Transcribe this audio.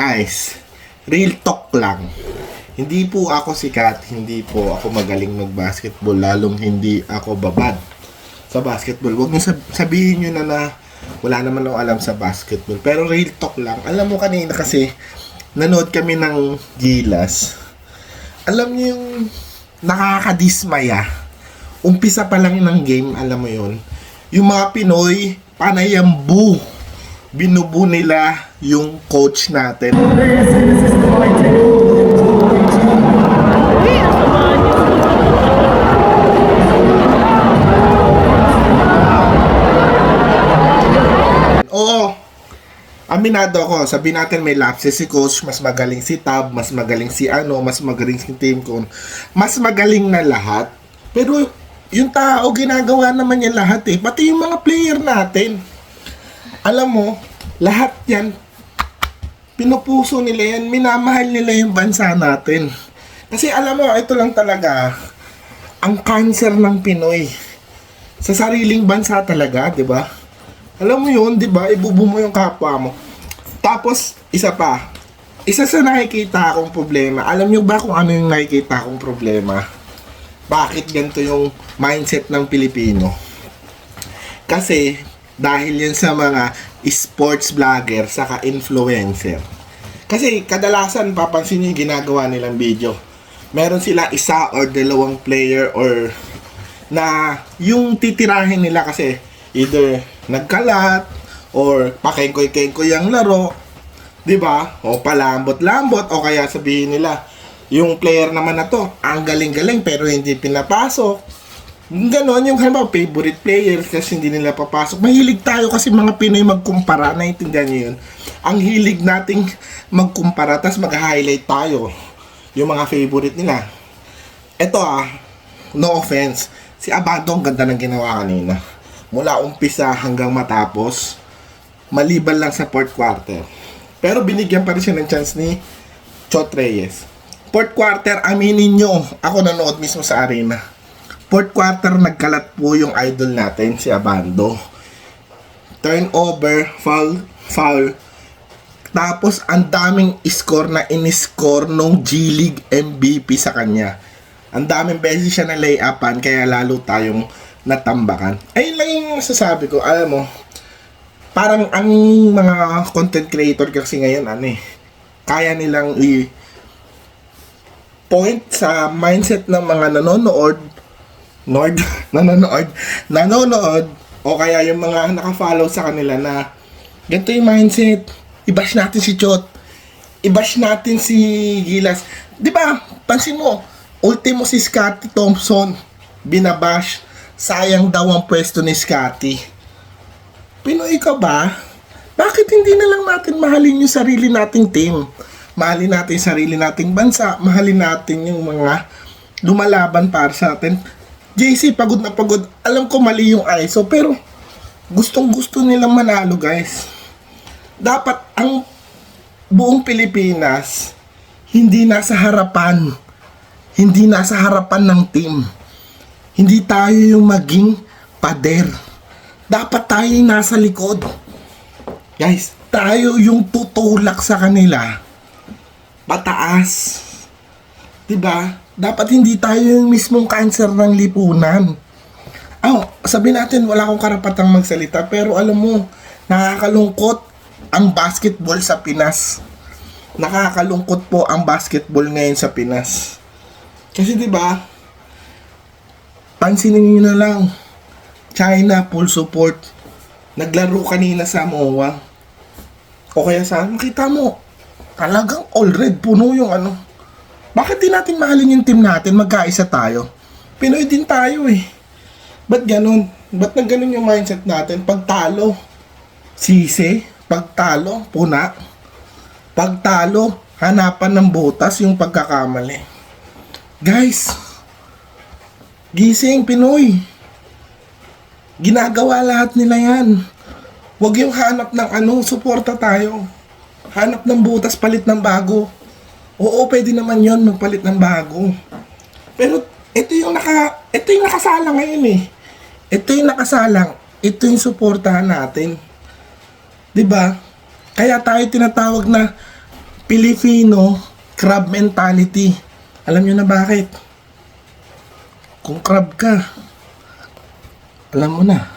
Guys, real talk lang. Hindi po ako sikat, hindi po ako magaling mag-basketball, lalong hindi ako babad sa basketball. Huwag niyo sab- sabihin niyo na na wala naman ako alam sa basketball. Pero real talk lang. Alam mo kanina kasi, nanood kami ng Gilas. Alam niyo yung nakakadismaya. Umpisa pa lang ng game, alam mo yon Yung mga Pinoy, panayambu. Binubu nila yung coach natin. Oo. Aminado ako, sabi natin may lapses si coach, mas magaling si Tab, mas magaling si ano, mas magaling si Team Con, mas magaling na lahat. Pero yung tao, ginagawa naman yan lahat eh. Pati yung mga player natin. Alam mo, lahat yan, pinupuso nila yan, minamahal nila yung bansa natin. Kasi alam mo, ito lang talaga, ang cancer ng Pinoy. Sa sariling bansa talaga, di ba? Alam mo yun, di ba? Ibubo mo yung kapwa mo. Tapos, isa pa. Isa sa nakikita akong problema. Alam nyo ba kung ano yung nakikita akong problema? Bakit ganito yung mindset ng Pilipino? Kasi, dahil yan sa mga sports vlogger, saka influencer. Kasi, kadalasan, papansin nyo yung ginagawa nilang video. Meron sila isa or dalawang player or na yung titirahin nila kasi either nagkalat or pakengkoy-kengkoy ang laro, 'di ba? O palambot-lambot o kaya sabihin nila yung player naman na to, ang galing-galing pero hindi pinapasok. Ganon yung halimbawa favorite players kasi hindi nila papasok. Mahilig tayo kasi mga Pinoy magkumpara, naiintindihan niyo yun. Ang hilig nating magkumpara, tapos mag-highlight tayo yung mga favorite nila. Ito ah, no offense, si Abado ang ganda ng ginawa kanina. Mula umpisa hanggang matapos, maliban lang sa fourth quarter. Pero binigyan pa rin siya ng chance ni Chot Reyes. Fourth quarter, aminin nyo, ako nanood mismo sa arena. Fourth quarter, nagkalat po yung idol natin, si Abando. Turnover, foul, foul. Tapos, ang daming score na in-score nung G-League MVP sa kanya. Ang daming beses siya na lay-upan, kaya lalo tayong natambakan. Ayun lang yung masasabi ko. Alam mo, parang ang mga content creator kasi ngayon, ano eh, kaya nilang i- point sa mindset ng mga nanonood, nord, nanonood, nanonood, o kaya yung mga nakafollow sa kanila na ganito yung mindset. I-bash natin si Chot. I-bash natin si Gilas. Di ba? Pansin mo, ultimo si Scotty Thompson. Binabash. Sayang daw ang pwesto ni Scotty. Pinoy ka ba? Bakit hindi na lang natin mahalin yung sarili nating team? Mahalin natin yung sarili nating bansa. Mahalin natin yung mga lumalaban para sa atin. JC, pagod na pagod. Alam ko mali yung ISO, pero gustong gusto nilang manalo, guys. Dapat ang buong Pilipinas hindi nasa harapan. Hindi nasa harapan ng team. Hindi tayo yung maging pader. Dapat tayo yung nasa likod. Guys, tayo yung tutulak sa kanila. Pataas. 'Di ba? Dapat hindi tayo yung mismong cancer ng lipunan. Oh, sabi natin wala akong karapatang magsalita pero alam mo, nakakalungkot ang basketball sa Pinas. Nakakalungkot po ang basketball ngayon sa Pinas. Kasi 'di ba? Pansinin niyo na lang. China full support. Naglaro kanina sa MOA. O kaya sa makita mo, talagang all red puno yung ano. Bakit di natin mahalin yung team natin? Magkaisa tayo. Pinoy din tayo eh. Ba't ganun? Ba't nang ganun yung mindset natin? Pag talo, sisi. Pag talo, puna. Pag talo, hanapan ng butas yung pagkakamali. Guys, gising Pinoy. Ginagawa lahat nila yan. Huwag yung hanap ng ano, suporta tayo. Hanap ng butas, palit ng bago. Oo, pwede naman yon magpalit ng bago. Pero ito yung naka ito yung nakasala ngayon eh. Ito yung nakasalang, ito yung suportahan natin. 'Di ba? Kaya tayo tinatawag na Filipino crab mentality. Alam nyo na bakit? Kung crab ka, alam mo na.